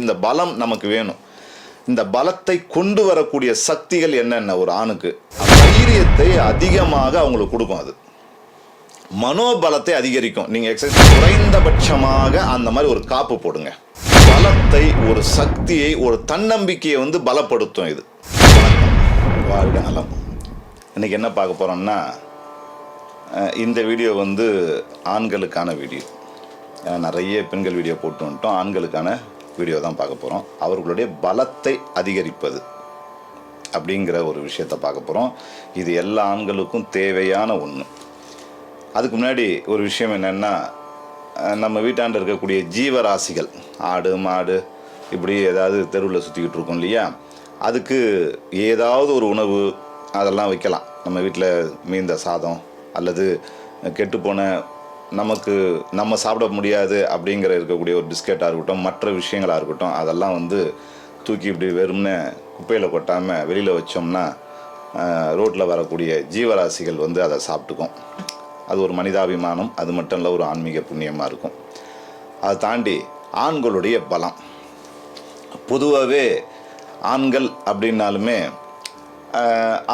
இந்த பலம் நமக்கு வேணும். இந்த பலத்தை கொண்டு வரக்கூடிய சக்திகள் என்னென்ன? ஒரு ஆணுக்கு. தைரியத்தை அதிகமாக அவங்களுக்கு கொடுக்கும் அது. மனோபலத்தை அதிகரிக்கும். நீங்கள் எக்ஸசைஸ் குறைந்தபட்சமாக அந்த மாதிரி ஒரு காப்பு போடுங்க. பலத்தை ஒரு சக்தியை ஒரு தன்னம்பிக்கையை வந்து பலப்படுத்தும் இது. வாழ்க நலம். இன்னைக்கு என்ன பார்க்க போகிறோம்னா இந்த வீடியோ வந்து ஆண்களுக்கான வீடியோ. ஏன்னா நிறைய பெண்கள் வீடியோ போட்டு வந்துட்டோம். ஆண்களுக்கான வீடியோ தான் பார்க்க போகிறோம் அவர்களுடைய பலத்தை அதிகரிப்பது அப்படிங்கிற ஒரு விஷயத்தை பார்க்க போகிறோம் இது எல்லா ஆண்களுக்கும் தேவையான ஒன்று அதுக்கு முன்னாடி ஒரு விஷயம் என்னென்னா நம்ம வீட்டாண்ட இருக்கக்கூடிய ஜீவராசிகள் ஆடு மாடு இப்படி ஏதாவது தெருவில் சுற்றிக்கிட்டு இருக்கோம் இல்லையா? அதுக்கு ஏதாவது ஒரு உணவு அதெல்லாம் வைக்கலாம். நம்ம வீட்டில் மீந்த சாதம் அல்லது கெட்டுப்போன நமக்கு நம்ம சாப்பிட முடியாது அப்படிங்கிற இருக்கக்கூடிய ஒரு பிஸ்கெட்டாக இருக்கட்டும் மற்ற விஷயங்களாக இருக்கட்டும் அதெல்லாம் வந்து தூக்கி இப்படி வெறும்னு குப்பையில் கொட்டாமல் வெளியில் வச்சோம்னா ரோட்டில் வரக்கூடிய ஜீவராசிகள் வந்து அதை சாப்பிட்டுக்கும். அது ஒரு மனிதாபிமானம் அது மட்டும் இல்லை ஒரு ஆன்மீக புண்ணியமாக இருக்கும். அதை தாண்டி ஆண்களுடைய பலம். பொதுவாகவே ஆண்கள் அப்படின்னாலுமே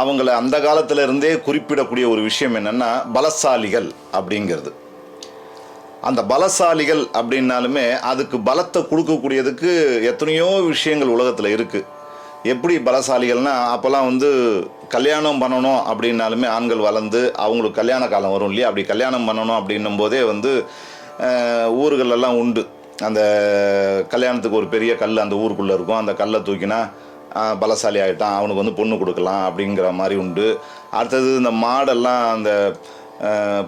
அவங்கள அந்த காலத்துல இருந்தே குறிப்பிடக்கூடிய ஒரு விஷயம் என்னென்னா பலசாலிகள் அப்படிங்கிறது. அந்த பலசாலிகள் அப்படின்னாலுமே அதுக்கு பலத்தை கொடுக்கக்கூடியதுக்கு எத்தனையோ விஷயங்கள் உலகத்தில் இருக்குது எப்படி பலசாலிகள்னா அப்போல்லாம் வந்து கல்யாணம் பண்ணணும் அப்படின்னாலுமே ஆண்கள் வளர்ந்து அவங்களுக்கு கல்யாண காலம் வரும் இல்லையா? அப்படி கல்யாணம் பண்ணணும் அப்படின்னும் போதே வந்து ஊர்களெல்லாம் உண்டு. அந்த கல்யாணத்துக்கு ஒரு பெரிய கல் அந்த ஊருக்குள்ளே இருக்கும். அந்த கல்லை தூக்கினா பலசாலி ஆகிட்டான் அவனுக்கு வந்து பொண்ணு கொடுக்கலாம் அப்படிங்கிற மாதிரி உண்டு. அடுத்தது இந்த மாடெல்லாம் அந்த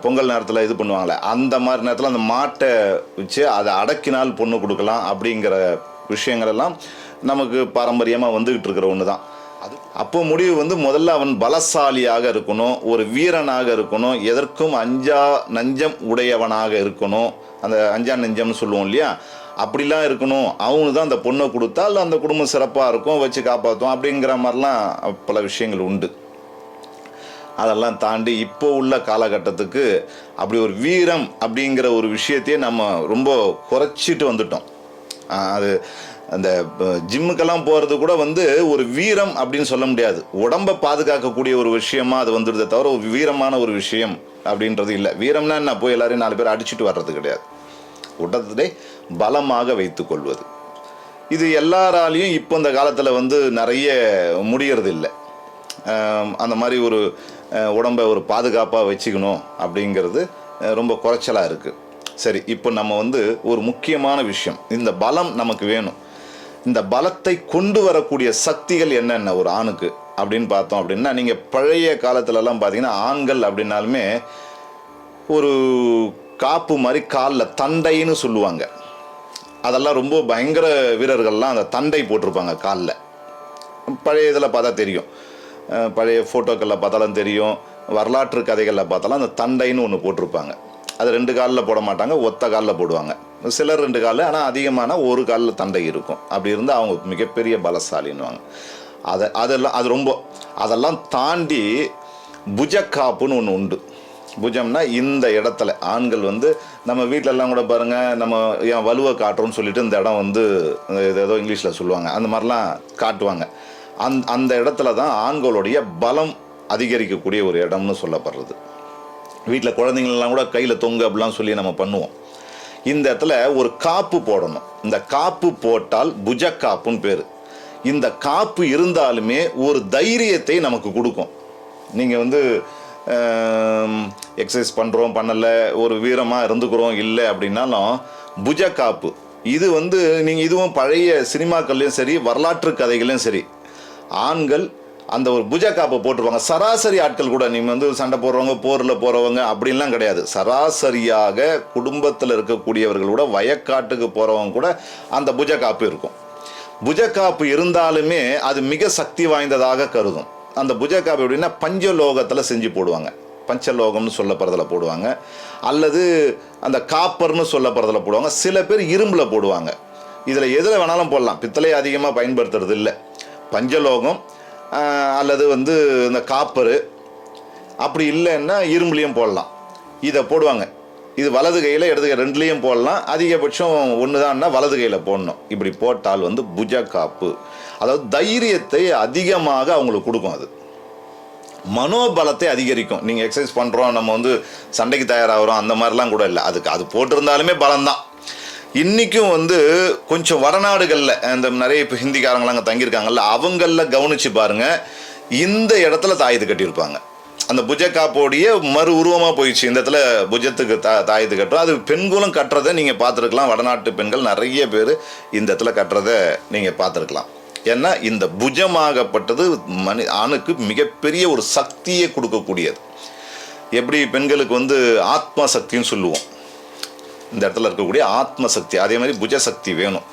பொங்கல் நேரத்தில் இது பண்ணுவாங்களே அந்த மாதிரி நேரத்தில் அந்த மாட்டை வச்சு அதை அடக்கினால் பொண்ணு கொடுக்கலாம் அப்படிங்கிற விஷயங்கள் எல்லாம் நமக்கு பாரம்பரியமாக வந்துக்கிட்டு இருக்கிற ஒன்று தான் அது அப்போ முடிவு வந்து முதல்ல அவன் பலசாலியாக இருக்கணும் ஒரு வீரனாக இருக்கணும் எதற்கும் அஞ்சா நஞ்சம் உடையவனாக இருக்கணும் அந்த அஞ்சா நஞ்சம்னு சொல்லுவோம் இல்லையா? அப்படிலாம் இருக்கணும். அவங்க தான் அந்த பொண்ணை கொடுத்தால் அந்த குடும்பம் சிறப்பாக இருக்கும் வச்சு காப்பாற்றும் அப்படிங்கிற மாதிரிலாம் பல விஷயங்கள் உண்டு. அதெல்லாம் தாண்டி இப்போ உள்ள காலகட்டத்துக்கு அப்படி ஒரு வீரம் அப்படிங்கிற ஒரு விஷயத்தையே நம்ம ரொம்ப குறைச்சிட்டு வந்துட்டோம். அது அந்த ஜிம்முக்கெல்லாம் போகிறது கூட வந்து ஒரு வீரம் அப்படின்னு சொல்ல முடியாது. உடம்பை பாதுகாக்கக்கூடிய ஒரு விஷயமா அது வந்துடுதே தவிர ஒரு வீரமான ஒரு விஷயம் அப்படின்றது இல்லை. வீரம்னா என்ன? போய் எல்லாரையும் நாலு பேர் அடிச்சுட்டு வர்றது கிடையாது. உடத்திலே பலமாக வைத்துக்கொள்வது இது எல்லாராலையும் இப்போ இந்த காலத்தில் வந்து நிறைய முடியறது இல்லை அந்த மாதிரி ஒரு உடம்பை ஒரு பாதுகாப்பாக வச்சுக்கணும் அப்படிங்கிறது ரொம்ப குறைச்சலாக இருக்குது சரி இப்போ நம்ம வந்து ஒரு முக்கியமான விஷயம். இந்த பலம் நமக்கு வேணும். இந்த பலத்தை கொண்டு வரக்கூடிய சக்திகள் என்னென்ன ஒரு ஆணுக்கு அப்படின்னு பார்த்தோம் அப்படின்னா நீங்கள் பழைய காலத்துலலாம் பார்த்தீங்கன்னா ஆண்கள் அப்படின்னாலுமே ஒரு காப்பு மாதிரி காலில் தண்டைன்னு சொல்லுவாங்க. அதெல்லாம் ரொம்ப பயங்கர வீரர்கள்லாம் அந்த தண்டை போட்டிருப்பாங்க காலில். பழைய இதில் பார்த்தா தெரியும். பழைய ஃபோட்டோக்களில் பார்த்தாலும் தெரியும். வரலாற்று கதைகளில் பார்த்தாலும் அந்த தண்டைன்னு ஒன்று போட்டிருப்பாங்க. அது ரெண்டு காலில் போட மாட்டாங்க ஒத்த காலில் போடுவாங்க. சிலர் ரெண்டு காலில் ஆனால் அதிகமான ஒரு காலில் தண்டை இருக்கும். அப்படி இருந்தால் அவங்க மிகப்பெரிய பலசாலின்னுவாங்க. அதை அதெல்லாம் அது ரொம்ப அதெல்லாம் தாண்டி புஜக்காப்புன்னு ஒன்று உண்டு. புஜம்னா இந்த இடத்துல ஆண்கள் வந்து நம்ம வீட்டிலலாம் கூட பாருங்கள் நம்ம ஏன் வலுவை காட்டுறோம்னு சொல்லிட்டு இந்த இடம் வந்து ஏதோ இங்கிலீஷில் சொல்லுவாங்க. அந்த மாதிரிலாம் காட்டுவாங்க. அந் அந்த இடத்துல தான் ஆண்களுடைய பலம் அதிகரிக்கக்கூடிய ஒரு இடம்னு சொல்லப்படுறது. வீட்டில் குழந்தைங்கள்லாம் கூட கையில் தொங்க அப்படிலாம் சொல்லி நம்ம பண்ணுவோம். இந்த இடத்துல ஒரு காப்பு போடணும். இந்த காப்பு போட்டால் புஜ காப்புன்னு பேர். இந்த காப்பு இருந்தாலுமே ஒரு தைரியத்தை நமக்கு கொடுக்கும். நீங்கள் வந்து எக்ஸசைஸ் பண்ணுறோம் பண்ணலை ஒரு வீரமாக இருந்துக்கிறோம் இல்லை அப்படின்னாலும் புஜ காப்பு இது வந்து நீங்கள் இதுவும் பழைய சினிமாக்கள்லையும் சரி வரலாற்று கதைகளையும் சரி ஆண்கள் அந்த ஒரு புஜ காப்பை போட்டுருவாங்க சராசரி ஆட்கள் கூட நீங்கள் வந்து சண்டை போடுறவங்க போரில் போகிறவங்க அப்படின்லாம் கிடையாது. சராசரியாக குடும்பத்தில் இருக்கக்கூடியவர்கள் கூட வயக்காட்டுக்கு போகிறவங்க கூட அந்த புஜ காப்பு இருக்கும். புஜ காப்பு இருந்தாலுமே அது மிக சக்தி வாய்ந்ததாக கருதும். அந்த புஜ காப்பு எப்படின்னா பஞ்சலோகத்தில் செஞ்சு போடுவாங்க. பஞ்சலோகம்னு சொல்லப்படுறதில் போடுவாங்க. அல்லது அந்த காப்பர்னு சொல்லப்படுறதில் போடுவாங்க. சில பேர் இரும்பில் போடுவாங்க. இதில் எதில் வேணாலும் போடலாம். பித்தளை அதிகமாக பயன்படுத்துறது இல்லை பஞ்சலோகம் அல்லது வந்து இந்த காப்பரு அப்படி இல்லைன்னா இரும்புலையும் போடலாம். இதை போடுவாங்க. இது வலது கையில் இடது கை ரெண்டுலேயும் போடலாம். அதிகபட்சம் ஒன்று தான்னா வலது கையில் போடணும். இப்படி போட்டால் வந்து புஜ காப்பு. அதாவது தைரியத்தை அதிகமாக அவங்களுக்கு கொடுக்கும் அது. மனோபலத்தை அதிகரிக்கும். நீங்கள் எக்ஸசைஸ் பண்ணுறோம் நம்ம வந்து சண்டைக்கு தயாராகிறோம் அந்த மாதிரிலாம் கூட இல்லை. அதுக்கு அது போட்டிருந்தாலுமே பலம்தான். இன்றைக்கும் வந்து கொஞ்சம் வடநாடுகளில் இந்த நிறைய இப்போ ஹிந்திக்காரங்களாம் அங்கே தங்கியிருக்காங்கல்ல அவங்களில் கவனித்து பாருங்கள் இந்த இடத்துல தாயத்து கட்டியிருப்பாங்க. அந்த புஜக்காப்போடைய மறு உருவமாக போயிடுச்சு. இந்த இடத்துல புஜத்துக்கு தா தாயத்து கட்டுறோம். அது பெண்களும் கட்டுறதை நீங்கள் பார்த்துருக்கலாம். வடநாட்டு பெண்கள் நிறைய பேர் இந்த இடத்துல கட்டுறதை நீங்கள் பார்த்துருக்கலாம். ஏன்னா இந்த புஜமாகப்பட்டது மனி ஆணுக்கு மிகப்பெரிய ஒரு சக்தியை கொடுக்கக்கூடியது. எப்படி பெண்களுக்கு வந்து ஆத்மா சக்தின்னு சொல்லுவோம். இந்த இடத்துல இருக்கக்கூடிய ஆத்ம சக்தி அதே மாதிரி புஜ சக்தி வேணும்.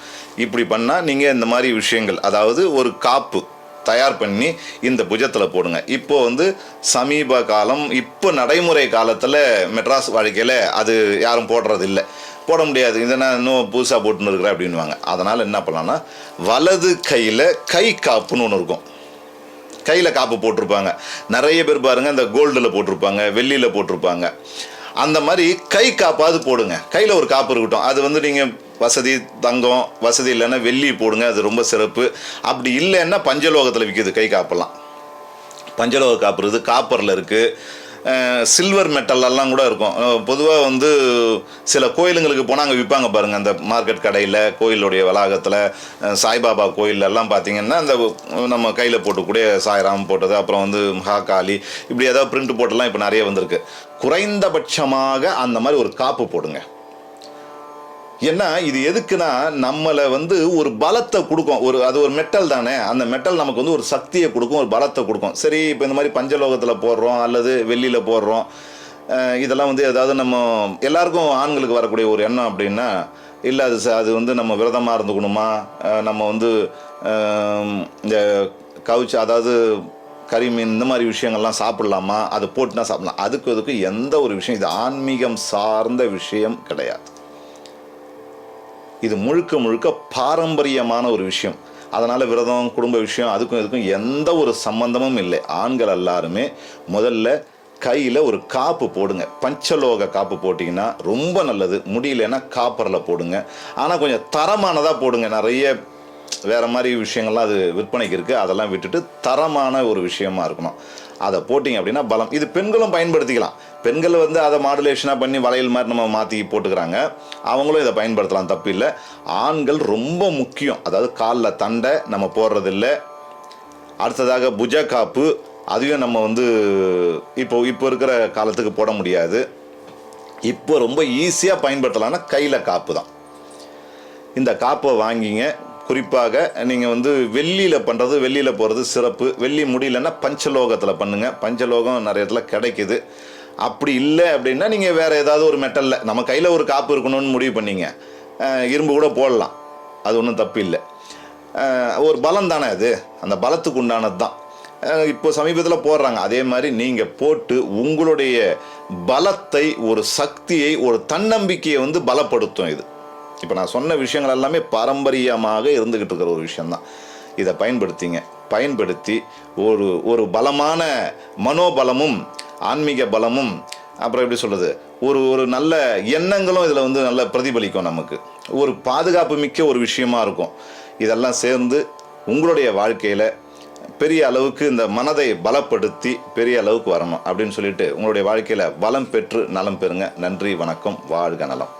இப்படி பண்ணால் நீங்கள் இந்த மாதிரி விஷயங்கள் அதாவது ஒரு காப்பு தயார் பண்ணி இந்த புஜத்தில் போடுங்க. இப்போ வந்து சமீப காலம் இப்போ நடைமுறை காலத்தில் மெட்ராஸ் வாழ்க்கையில் அது யாரும் போடுறது இல்லை போட முடியாது. இதை நான் இன்னும் புதுசாக போட்டுன்னு இருக்கிறேன் அப்படின்வாங்க அதனால் என்ன பண்ணலான்னா வலது கையில் கை காப்புன்னு ஒன்று இருக்கும். கையில் காப்பு போட்டிருப்பாங்க. நிறைய பேர் பாருங்கள் இந்த கோல்டில் போட்டிருப்பாங்க வெள்ளியில் போட்டிருப்பாங்க. அந்த மாதிரி கை காப்பாவது போடுங்க. கையில் ஒரு காப்பு இருக்கட்டும். அது வந்து நீங்கள் வசதி தங்கம் வசதி இல்லைன்னா வெள்ளி போடுங்க. அது ரொம்ப சிறப்பு. அப்படி இல்லைன்னா பஞ்சலோகத்தில் விற்கிது கை காப்பெல்லாம். பஞ்சலோக காப்பு இருக்குது காப்பரில் இருக்குது சில்வர் மெட்டல்லாம் கூட இருக்கும். பொதுவாக வந்து சில கோயிலுங்களுக்கு போனால் அங்கே விற்பாங்க பாருங்கள் அந்த மார்க்கெட் கடையில் கோயிலுடைய வளாகத்தில் சாய்பாபா கோயிலெல்லாம் பார்த்தீங்கன்னா அந்த நம்ம கையில் போட்டுக்கூடிய சாய்ராம் போட்டது அப்புறம் வந்து மகாகாளி இப்படி ஏதாவது பிரிண்ட் போட்டெல்லாம் இப்போ நிறைய வந்திருக்கு. குறைந்தபட்சமாக அந்த மாதிரி ஒரு காப்பு போடுங்க. ஏன்னா இது எதுக்குன்னா நம்மளை வந்து ஒரு பலத்தை கொடுக்கும். ஒரு அது ஒரு மெட்டல் தானே. அந்த மெட்டல் நமக்கு வந்து ஒரு சக்தியை கொடுக்கும் ஒரு பலத்தை கொடுக்கும். சரி இப்போ இந்த மாதிரி பஞ்சலோகத்தில் போடுறோம் அல்லது வெள்ளியில் போடுறோம் இதெல்லாம் வந்து ஏதாவது நம்ம எல்லாருக்கும் ஆண்களுக்கு வரக்கூடிய ஒரு எண்ணம் அப்படின்னா இல்லை அது ச- அது வந்து நம்ம விரதமாக இருந்துக்கணுமா? நம்ம வந்து இந்த கவுச்சு அதாவது கறி மீன் இந்த மாதிரி விஷயங்கள்லாம் சாப்பிட்லாமா? அதை போட்டுனா சாப்பிட்லாம். அதுக்கு அதுக்கு எந்த ஒரு விஷயம் இது ஆன்மீகம் சார்ந்த விஷயம் கிடையாது. இது முழுக்க முழுக்க பாரம்பரியமான ஒரு விஷயம். அதனால் விரதம் குடும்ப விஷயம் அதுக்கும் இதுக்கும் எந்த ஒரு சம்பந்தமும் இல்லை. ஆண்கள் எல்லாருமே முதல்ல கையில் ஒரு காப்பு போடுங்க. பஞ்சலோக காப்பு போட்டிங்கன்னா ரொம்ப நல்லது. முடியலன்னா காப்பரில் போடுங்க. ஆனால் கொஞ்சம் தரமானதாக போடுங்க. நிறைய வேறு மாதிரி விஷயங்கள்லாம் அது விற்பனைக்கு இருக்குது அதெல்லாம் விட்டுட்டு தரமான ஒரு விஷயமா இருக்கணும். அதை போட்டிங்க அப்படின்னா பலம். இது பெண்களும் பயன்படுத்திக்கலாம். பெண்கள் வந்து அதை மாடுலேஷனாக பண்ணி வளையல் மாதிரி நம்ம மாற்றி போட்டுக்கிறாங்க. அவங்களும் இதை பயன்படுத்தலாம். தப்பு இல்லை. ஆண்கள் ரொம்ப முக்கியம். அதாவது காலில் தண்டை நம்ம போடுறதில்ல. அடுத்ததாக புஜ காப்பு. அதையும் நம்ம வந்து இப்போ இப்போ இருக்கிற காலத்துக்கு போட முடியாது. இப்போ ரொம்ப ஈஸியாக பயன்படுத்தலாம்னா கையில் காப்பு தான். இந்த காப்பை வாங்கிங்க. குறிப்பாக நீங்கள் வந்து வெள்ளியில் பண்ணுறது வெள்ளியில் போகிறது சிறப்பு. வெள்ளி முடியலன்னா பஞ்சலோகத்தில் பண்ணுங்கள் பஞ்சலோகம் நிறைய இடத்துல கிடைக்குது. அப்படி இல்லை அப்படின்னா நீங்கள் வேறு ஏதாவது ஒரு மெட்டலில் நம்ம கையில் ஒரு காப்பு இருக்கணும்னு முடிவு பண்ணிங்க. இரும்பு கூட போடலாம். அது ஒன்றும் தப்பு இல்லை. ஒரு பலம் தானே அது? அந்த பலத்துக்கு உண்டானது தான். இப்போ சமீபத்தில் போடுறாங்க. அதே மாதிரி நீங்கள் போட்டு உங்களுடைய பலத்தை ஒரு சக்தியை ஒரு தன்னம்பிக்கையை வந்து பலப்படுத்தும் இது. இப்போ நான் சொன்ன விஷயங்கள் எல்லாமே பாரம்பரியமாக இருந்துக்கிட்டு இருக்கிற ஒரு விஷயந்தான் இதை பயன்படுத்திங்க. பயன்படுத்தி ஒரு ஒரு பலமான மனோபலமும் ஆன்மீக பலமும் அப்புறம் எப்படி சொல்கிறது ஒரு ஒரு நல்ல எண்ணங்களும் இதில் வந்து நல்ல பிரதிபலிக்கும் நமக்கு. ஒரு பாதுகாப்பு மிக்க ஒரு விஷயமா இருக்கும். இதெல்லாம் சேர்ந்து உங்களுடைய வாழ்க்கையில் பெரிய அளவுக்கு இந்த மனதை பலப்படுத்தி பெரிய அளவுக்கு வரணும் அப்படின்னு சொல்லிட்டு உங்களுடைய வாழ்க்கையில் பலம் பெற்று நலம் பெறுங்க. நன்றி வணக்கம் வாழ்க நலம்.